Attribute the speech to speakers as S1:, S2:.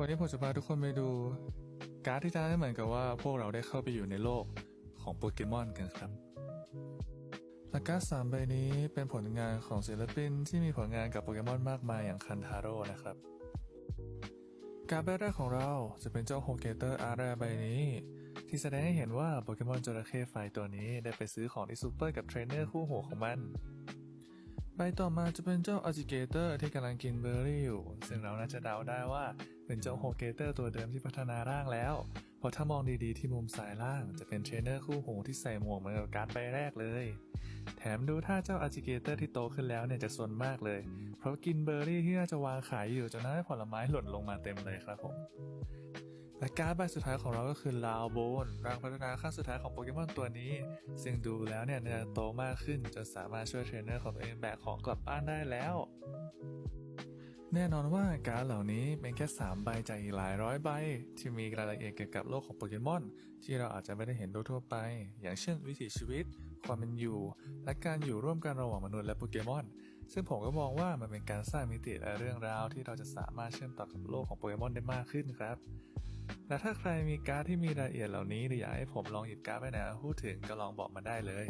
S1: วันนี้ผมจะพาทุกคนไปดู การ์ดที่จะให้เหมือนกับว่าพวกเราได้เข้าไปอยู่ในโลกของโปเกมอนกันครับและการ์ดสามใบนี้เป็นผลงานของศิลปินที่มีผลงานกับโปเกมอนมากมายอย่างคันทาโร่นะครับ การ์ดใบแรกของเราจะเป็นเจ้าโฮเกเตอร์อาร์แรใบนี้ ที่แสดงให้เห็นว่าโปเกมอนจระเข้ไฟตัวนี้ได้ไปซื้อของที่ซูเปอร์กับเทรนเนอร์คู่หูของมัน ใบต่อมาจะเป็นเจ้าอจิเกเตอร์ที่กำลังกินเบอร์รี่อยู่ ซึ่งเราน่าจะเดาได้ว่าเป็นเจ้าโฮเกเตอร์ตัวเดิมที่พัฒนาร่างแล้ว เพราะถ้ามองดีๆที่มุมซ้ายล่างจะเป็นเทรนเนอร์คู่หูที่ใส่หมวกเหมือนกับการ์ดใบแรกเลย แถมดูท่าเจ้าอ g จิเกเตอร์ที่โตขึ้นแล้วเนี่ยจะซนมากเลย เพราะกินเบอร์รี่ที่น่าจะวางขายอยู่จนทำให้ผลไม้หล่นลงมาเต็มเลยครับผม และการ์ดใบสุดท้ายของเราก็คือลาวโบนร่างพัฒนาขั้นสุดท้ายของโปเกมอนตัวนี้ ซึ่งดูแล้วเนี่ยจะโตมากขึ้นจนสามารถช่วยเทรนเนอร์ของตัวเองแบกของกลับบ้านได้แล้ว แน่นอนว่าการ์ดเหล่านี้เป็นแค่ 3 ใบจากอีกหลายร้อยใบ ที่มีรายละเอียดเกี่ยวกับโลกของโปเกมอน ที่เราอาจจะไม่ได้เห็นโดยทั่วไป อย่างเช่น วิถีชีวิต ความเป็นอยู่ และการอยู่ร่วมกันระหว่างมนุษย์และโปเกมอนซึ่งผมก็มองว่ามันเป็นการสร้างมิติและเรื่องราวที่เราจะสามารถเชื่อมต่อกับโลกของโปเกมอนได้มากขึ้นครับ และถ้าใครมีการ์ดที่มีรายละเอียดเหล่านี้หรืออยากให้ผมลองหยิบการ์ดไปไหนมาพูดถึงก็ลองบอกมาได้เลย